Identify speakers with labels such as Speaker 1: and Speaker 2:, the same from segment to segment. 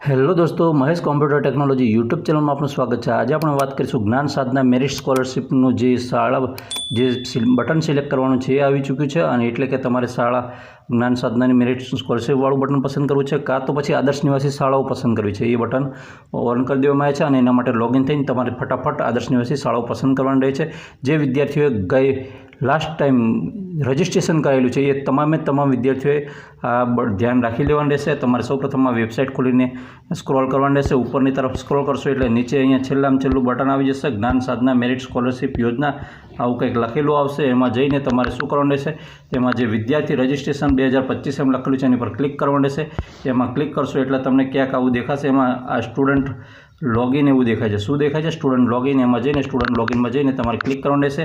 Speaker 1: Hello દોસ્તો, Mahesh computer technology YouTube ચેનલમાં આપનું સ્વાગત છે. આજે આપણે વાત કરીશું જ્ઞાન સાધના મેરિટ સ્કોલરશિપનું જે શાળા, જે બટન સિલેક્ટ કરવાનું છે એ આવી ચૂક્યું છે અને એટલે કે તમારે શાળા જ્ઞાન સાધનાની મેરિટ સ્કોલરશિપવાળું બટન પસંદ કરવું છે કાં તો પછી આદર્શ નિવાસી શાળાઓ પસંદ કરવી છે. એ બટન ઓન કરી દેવામાં આવે છે અને એના માટે લોગિન થઈને તમારે ફટાફટ આદર્શ નિવાસી શાળાઓ પસંદ કરવાની રહે છે. જે વિદ્યાર્થીઓએ ગઈ લાસ્ટ ટાઈમ રજિસ્ટ્રેશન કરેલું છે, એ તમામે તમામ વિદ્યાર્થીઓએ આ ધ્યાન રાખી લેવાનું રહેશે. તમારે સૌપ્રથમ આ વેબસાઇટ ખોલીને સ્ક્રોલ કરવાનું રહેશે. ઉપરની તરફ સ્ક્રોલ કરશો એટલે નીચે અહીંયા છેલ્લામાં છેલ્લું બટન આવી જશે. જ્ઞાન સાધના મેરિટ સ્કોલરશિપ યોજના આવું કંઈક લખેલું આવશે. એમાં જઈને તમારે શું કરવાનું રહેશે? તેમાં જે વિદ્યાર્થી રજિસ્ટ્રેશન બે હજાર પચીસ એમ લખેલું છે, એની પર ક્લિક કરવાનું રહેશે. એમાં ક્લિક કરશો એટલે તમને ક્યાંક આવું દેખાશે. એમાં આ સ્ટુડન્ટ લોગિન એવું દેખાય છે. શું દેખાય છે? સ્ટુડન્ટ લોગિન એમાં જઈને સ્ટુડન્ટ લોગિનમાં જઈને તમારે ક્લિક કરવાનું રહેશે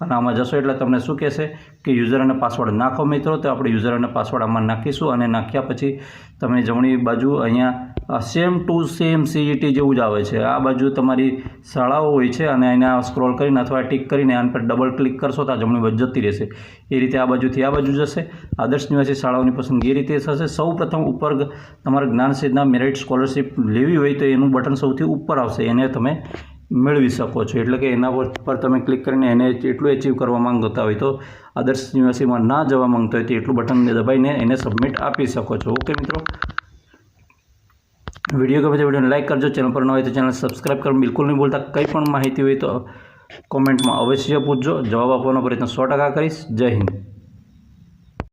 Speaker 1: અને આમાં જશો એટલે તમને શું કહેશે કે યુઝર અને પાસવર્ડ નાખો મિત્રો. તો આપણે યુઝર અને પાસવર્ડ આમાં નાખીશું અને નાખ્યા પછી તમે જમણી બાજુ અહીંયા સેમ ટુ સેમ સીઈટી જેવું જ આવે છે. આ બાજુ તમારી શાળાઓ હોય છે અને એના સ્ક્રોલ કરીને અથવા ટિક કરીને આના પર ડબલ ક્લિક કરશો તો આ જમણી બાજુ જતી રહેશે. એ રીતે આ બાજુથી આ બાજુ જશે. આદર્શ નિવાસી શાળાઓની પસંદગી એ રીતે થશે. સૌ પ્રથમ ઉપર તમારે જ્ઞાન સિદ્ધના મેરિટ સ્કોલરશિપ લેવી હોય તો એનું બટન સૌથી ઉપર આવશે. એને તમે મેળવી શકો છો. એટલે કે એના પર તમે ક્લિક કરીને એને એટલું એચીવ કરવા માંગતા હોય તો આદર્શ યુનિવર્સિટીમાં ના જવા માંગતા હોય તો એટલું બટન દબાઈને એને સબમિટ આપી શકો છો. ઓકે મિત્રો? વીડિયો ગમે તો વિડીયોને લાઇક કરજો, ચેનલ પર ન હોય તો ચેનલ સબસ્ક્રાઈબ કરવાનું બિલકુલ નહીં બોલતા કંઈ પણ માહિતી હોય તો કોમેન્ટમાં અવશ્ય પૂછજો. જવાબ આપવાનો પ્રયત્ન સો ટકા કરીશ. જય હિન્દ.